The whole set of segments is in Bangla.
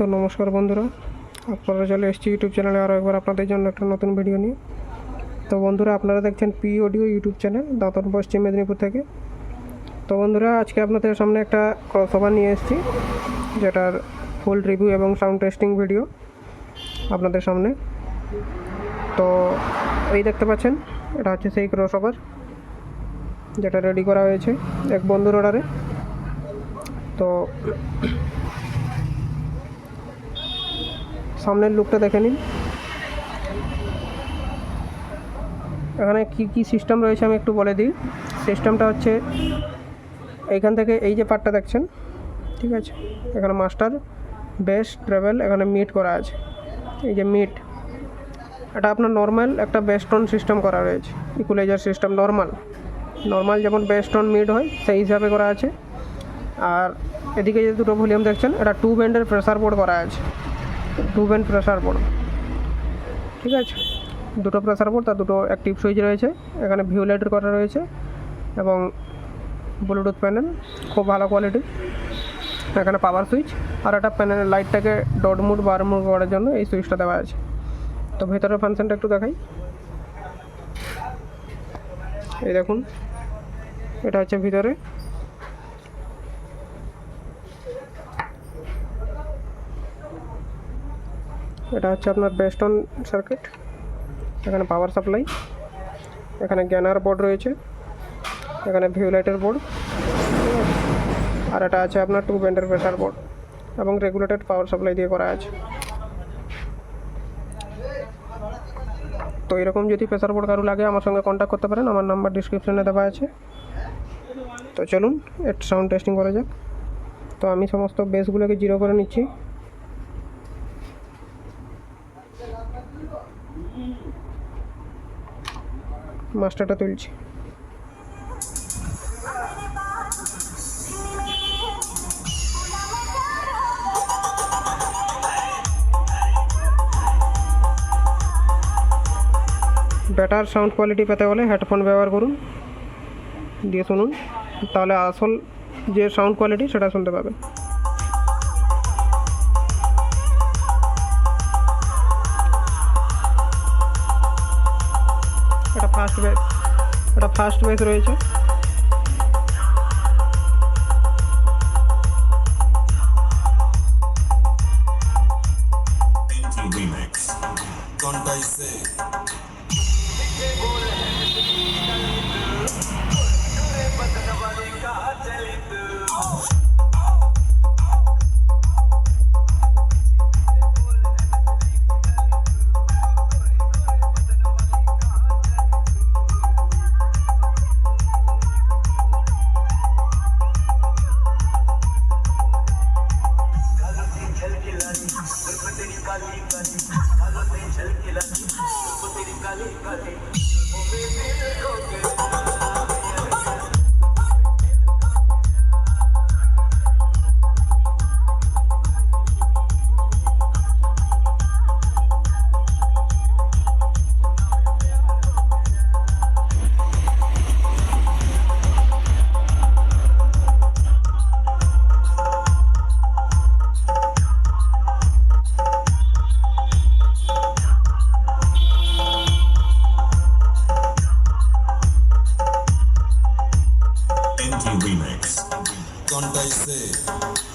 তো নমস্কার বন্ধুরা, আপনারা চলে এসেছি ইউটিউব চ্যানেলে আরও একবার আপনাদের জন্য একটা নতুন ভিডিও নিয়ে। তো বন্ধুরা, আপনারা দেখছেন P audio YouTube channel Dantan Paschim Medinipur থেকে। তো বন্ধুরা, আজকে আপনাদের সামনে একটা ক্রসওভার নিয়ে এসেছি, যেটার ফুল রিভিউ এবং সাউন্ড টেস্টিং ভিডিও আপনাদের সামনে। তো এই দেখতে পাচ্ছেন, এটা হচ্ছে সেই ক্রসওভার যেটা রেডি করা হয়েছে এক বন্ধুর অর্ডারে তো সামনের লুকটা দেখে নিন। এখানে কি কি সিস্টেম রয়েছে আমি একটু বলে দিই। সিস্টেমটা হচ্ছে এইখান থেকে এই যে পার্টটা দেখছেন, ঠিক আছে? এখানে মাস্টার বেস ট্রাভেল এখানে মিট করা আছে। এই যে মিট এটা আপনার নর্মাল একটা বেস্টন সিস্টেম করা রয়েছে। ইকুলাইজার সিস্টেম নর্মাল নর্মাল যেমন বেস্টন মিট হয়, সেই হিসাবে করা আছে। আর এদিকে যে দুটো ভলিউম দেখছেন, এটা টু ব্যান্ডের প্রেসার বোর্ড করা আছে। ব্যান্ড প্রেসার বোর্ড ঠিক আছে? দুটো প্রেসার বোর্ড তার দুটো অ্যাক্টিভ সুইচ রয়েছে। এখানে ভিউ লাইটের করা রয়েছে এবং ব্লুটুথ প্যানেল খুব ভালো কোয়ালিটি এখানে পাওয়ার সুইচ আর একটা প্যানেল লাইটটাকে ডট মুড বার মুড করার জন্য এই সুইচটা দেওয়া আছে। তো ভেতরের ফাংশনটা একটু দেখাই। এই দেখুন, এটা হচ্ছে ভিতরে। এটা হচ্ছে আপনার বেস্টন সার্কিট এখানে পাওয়ার সাপ্লাই এখানে জ্ঞানার বোর্ড রয়েছে, এখানে ভিউ লাইটের বোর্ড আর এটা আছে আপনার টু ব্যান্ডের প্রেসার বোর্ড এবং রেগুলেটেড পাওয়ার সাপ্লাই দিয়ে করা আছে। তো এরকম যদি প্রেসার বোর্ড কারও লাগে আমার সঙ্গে কন্ট্যাক্ট করতে পারেন, আমার নাম্বার ডিসক্রিপশনে দেওয়া আছে। তো চলুন এর সাউন্ড টেস্টিং করা যাক। তো আমি সমস্ত বেসগুলোকে জিরো করে নিচ্ছি। মাস্টারটা তুলছি। বেটার সাউন্ড কোয়ালিটি পেতে হলে হেডফোন ব্যবহার করুন। দিয়ে শুনুন। তাহলে আসল যে সাউন্ড কোয়ালিটি সেটা শুনতে পাবেন। ফার্স্ট বেস এটা ফার্স্ট ব্যাচ রয়েছে remix. Don't I Salí, salí. O me pide I say.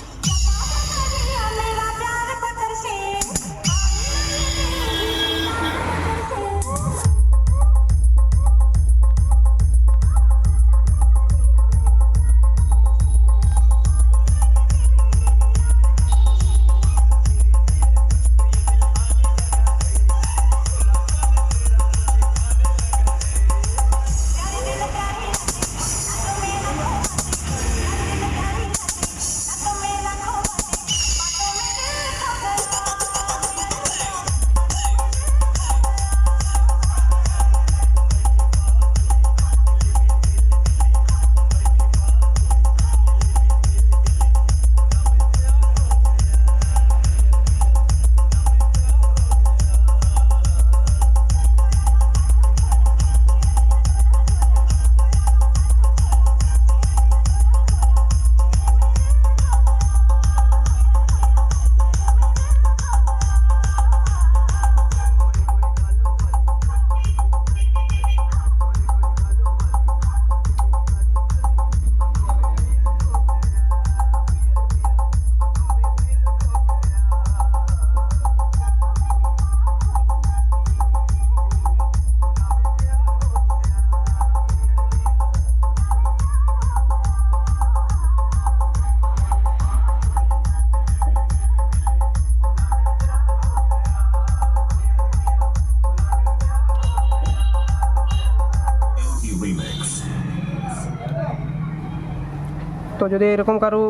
যদি এরকম কারও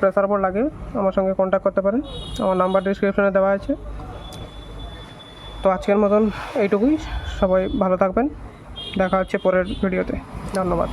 প্রেসার বোর্ড লাগে, আমার সঙ্গে কন্ট্যাক্ট করতে পারেন। আমার নাম্বার ডিসক্রিপশনে দেওয়া আছে। তো আজকের মতন এইটুকুই। সবাই ভালো থাকবেন। দেখা হচ্ছে পরের ভিডিওতে ধন্যবাদ।